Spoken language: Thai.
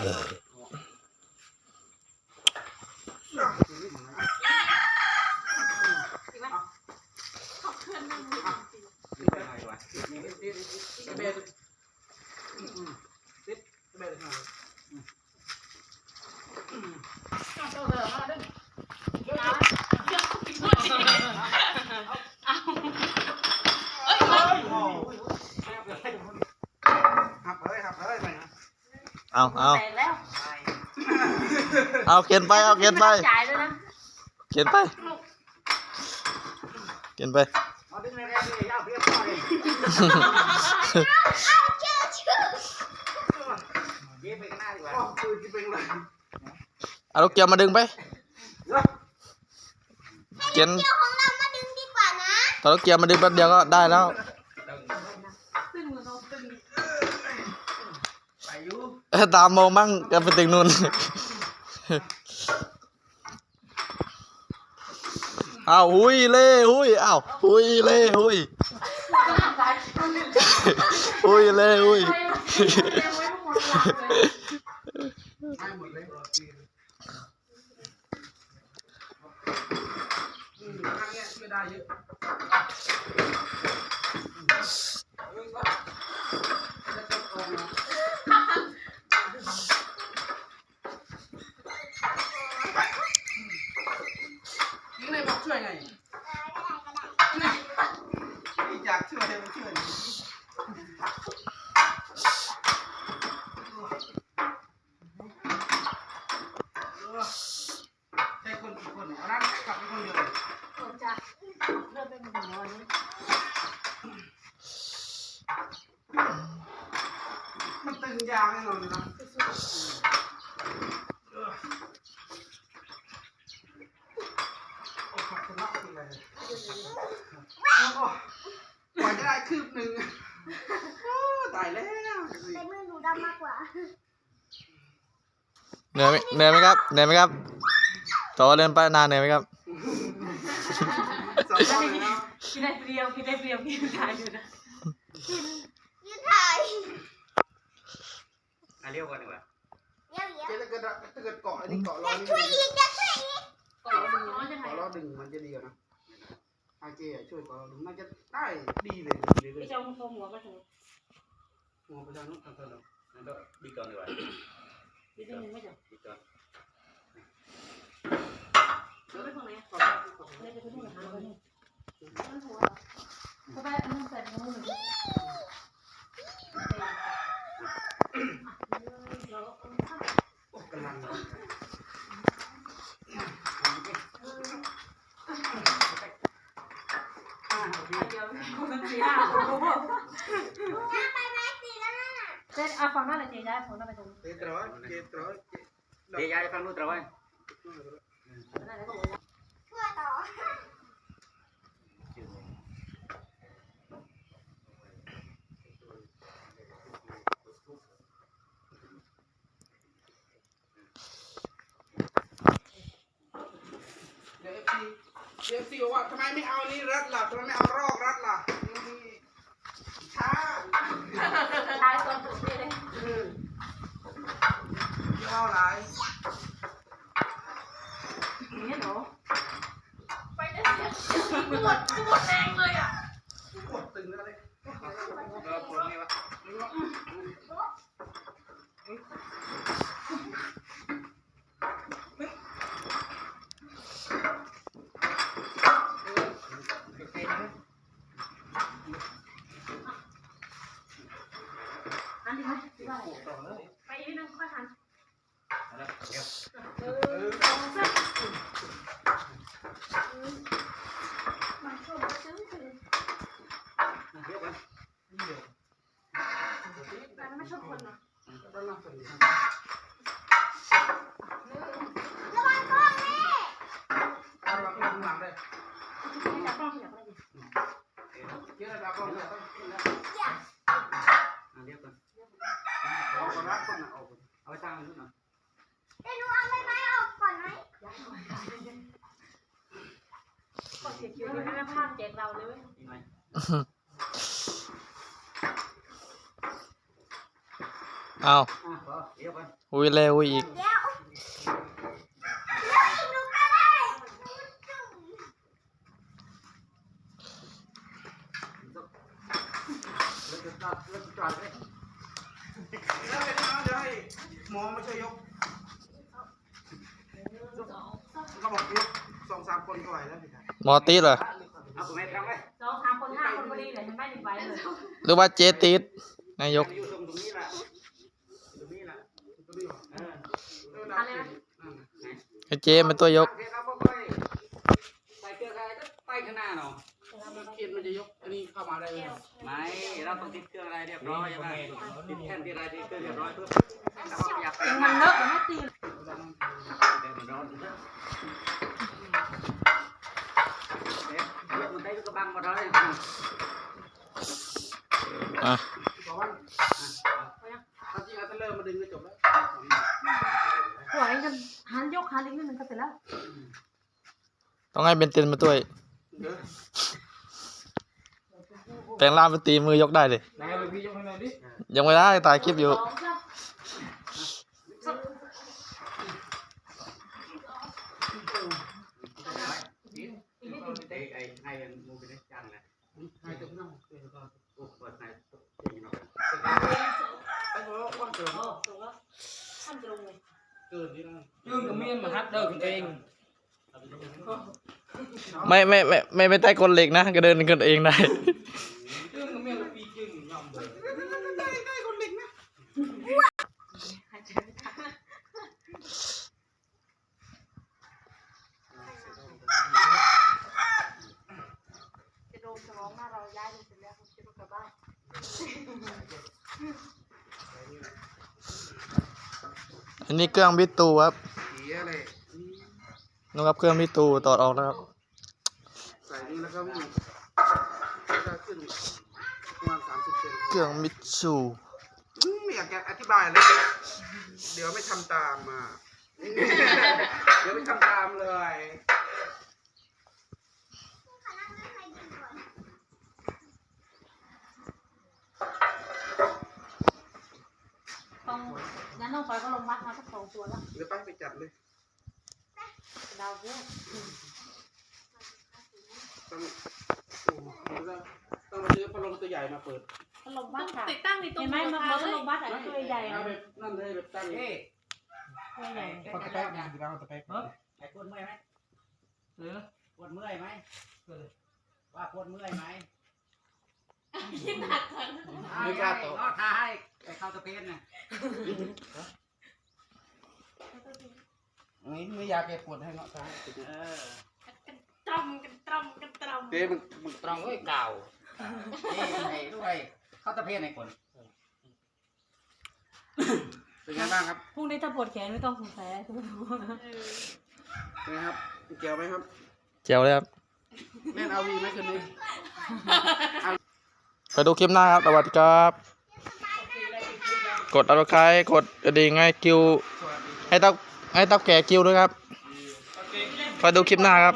Ugh. เอาเขียนไปเอาเขียนไปจ่ายด้วยนะเขียนไปเขียนไปมาดึงแรงๆนี่ยาวเพี้ยนต่อยเย็บไปข้างหน้าดีกว่าปืนจะเป็นอะไรเอาลูกเกียวมาดึงไปเขียนเดี๋ยวของเรามาดึงดีกว่านะถ้าลูกเกียวมาดึงแป๊บเดียวก็ได้แล้วซึ่งมือเราตึงไปอยู่เอ้ยตามมองมั่งกันไปถึงนู่นเอาหุยเล่หุยเอาหุยเล่หุยหุยเล่หุยให้หมดเลยอืมข้างเนี้ยช่วยได้เยอะยิงในบอกช่วยไงพี่อยากช่วยให้มันช่วยใช่คนกี่คนเอานั่นกลับไปคนเดียวเลย จะเริ่มเป็นหมูอันนี้ มันตึง ยาวแน่นอนนะเออโอ้ขอบคุณมากทีเลยโอ้กว่าจะได้คืบหนึ่งตายแล้วแต่มือหนูดำมากกว่าเหนื่อยไหมเหนื่อยไหมครับเหนื่อยไหมครับต่อเล่นไปนานเหนื่อยไหมครับสองรอบเลยนะ กินได้เปรี้ยวกินได้เปรี้ยวกินได้อยู่นะ ยืดถ่ายอะ เรียกก่อนดีกว่าเดี๋ยวเดี๋ยวเจ๊ถ้าเกิดถ้าเกิดเกาะไอ้นี่เกาะล้อนี่ช่วยอีกจะช่วยอีกก่อนดีน้อยจะไหนเกาะล้อดึงมันจะดีกว่านะไอเจ๊อะช่วยเกาะล้อดึงมันจะได้ดีเลยดีเลยพี่เจ้าโฟมหัวมาถึงหัวประชานุทางเธอเรางั้นก็บิดก่อนดีกว่าพี่เจ้ายังไม่จบบิดก่อนเราไปตรงไหนขอไปไปที่ไหนหาคนนี้หัวเขาไปอันนั้นใส่ถุงมือโอ้กำลัง เดี๋ยว คนสีห้าน้าไปไหมตีแล้วนะเจ๊อาฟังหน้าเลยเจ๊ได้ฟังหน้าไปตรงเจ๊ตร้อยเจ๊ตร้อยเจ๊เดี๋ยวย้ายไปฟังนู้นตราไว้นั้นแล้วก็บอกช่วยต่อเดี๋ยวเอฟซีเอฟซีบอกว่าทำไมไม่เอานี่รัดล่ะทำไมไม่เอารอกรัดล่ะ นี่ช้าชายตอนสุดที่เลยเออเดี๋ยวเอาหลายนี่หนูไปได้เสียปวดปวดแรงเลยอะปวดตึงแล้วเลยก็ปลดนี่วะ อันนี้ ไปยไปอีกนิดนึงค่อยหันเออสองสามมันชมซึ้งถึงเรียกก่อนนี่เดี๋ยวแต่ไม่ชอบคนนะต้องนั่งฝันระวังกล้องแม่อยไม่จับกล้องขยับอะไรอะระดับกนึกนแล้วอะเรียก เอาก่อนรักก่อนนะเอาก่อนเอาไปตั้งนู้นหน่อยเดี๋ยวหนูเอาใบไม้ออกก่อนไหมกดเสียคิวเลยนะภาพแจกเราเลยเว้ยอีกหน่อยเอาอะพอเดี๋ยวก่อนอุ้ยแล้วอุ้ยอีกแล้วจะตัดแล้วจะตัดเลย แล้วเป็นน้องจะให้หมอมาช่วยย กก็บอกยกสองสามคนก็ไหวแล้วพี่ครับหมอตีดเหรอ เอาคุณแม่ทำไว้สองสามคนห้าคนพอดีเลยเห็นไหมหนึ่งใบเลยหรือว่าเจตีดนายก อยู่ตรงตรงนี้แหละตรงนี้แหละตัวนี้หรอเออเออดับเสียงนั่นน่ะให้เจเป็นตัวยกเดี๋ยวเราก็ค่อยใส่เกลือใครก็ไปข้างหน้าเนาะเขียนมันจะยกอันนี้เข้ามาได้เลย เหรอไม่เราต้องติดเครื่องอะไรเรียบร้อยใช่ไหมติดแท่นที่อะไรติดเครื่องเรียบร้อยปุ๊บแล้วก็อยากไปมันเลอะมันไม่ตีเดี๋ยวมันร้อนเดี๋ยวมันได้ลูกกระบังมาร้อยอะบอกว่าถ้าจริงแล้วถ้าเริ่มมาดึงก็จบแล้วหัวเองกันหันยกหันอีกนิดนึงก็เสร็จแล้วต้องให้เบนเตนมาตัวยเดี๋ยว แปลงร่างเป็นตีมือยกได้เลย ไหนลูกพี่ยกให้หน่อยดิยังไม่ได้ตายคลิปอยู่สองสามไอ้ไอ้ไอ้มูไปได้จังเลยให้ตัวน้องเดี๋ยวก่อนโอ้เปิดในที่นอนไอ้บอกว่าเกินโอ้ถูกแล้วขั้นตรงเลยเกินที่นั่นยื่นกับเมียนมาฮัดเดินเองไม่ไม่ไม่ไม่ไม่ใต้กลเหล็กนะก็เดินกันเองได้ ยื่นกับเมียนปียื่นย่อมเลย ได้ได้คนเล็กนะ หายใจไม่ทัน จะโดนสมองหน้าเราย้ายไปเสร็จแล้วจะกลับบ้าน อันนี้เครื่องบิตูครับนะครับเครื่องบิตูตอดออกแล้วครับเครื่องมิตซูอืมไม่อยากจะอธิบายเลยเดี๋ยวไม่ทำตามอะเดี๋ยวไม่ทำตามเลย ต้อง งั้นต้องไปก็ลงมัดมาสักสองตัวแล้ว เดี๋ยวไปไปจัดเลยดาวเยอะต้องโอ้โหต้องต้องมาซื้อพัดลมตัวใหญ่มาเปิดก็ลงมัดค่ะติดตั้งในตู้เห็นไหมมันมันก็ลงมัดอะตัวใหญ่เอาอะแบบนั่นเลยแบบตั้งเฮ้ตัวใหญ่พอตะแป๊กนะดีแล้วตะแป๊กไอ้ปวดเมื่อยไหมหรือปวดเมื่อยไหมว่าปวดเมื่อยไหม คิดหนักก่อนไม่กล้าตอบก็ทาให้ไปเข้าตะเพนน่ะนี่ไม่อยากแกปวดให้เนาะครับเออกันตรอมกันตรอมกันตรอมเจ๊มันมันตรองเอ้ยเก่านี่ไอ้ด้วยเข้าตะเพนไอ้คนเป็นไงบ้างครับพรุ่งนี้ถ้าปวดแขนไม่ต้องสงสัยทุกคนเป็นไงครับเกี่ยวไหมครับ เจียวเลยครับเล่นเอาวีไหมคืนนี้ ไปดูคลิปหน้าครับ สวัสดีครับ กดอัลไคกดกระดิ่งให้คิว ให้ต้าให้ต้าแก่คิวด้วยครับ ไปดูคลิปหน้าครับ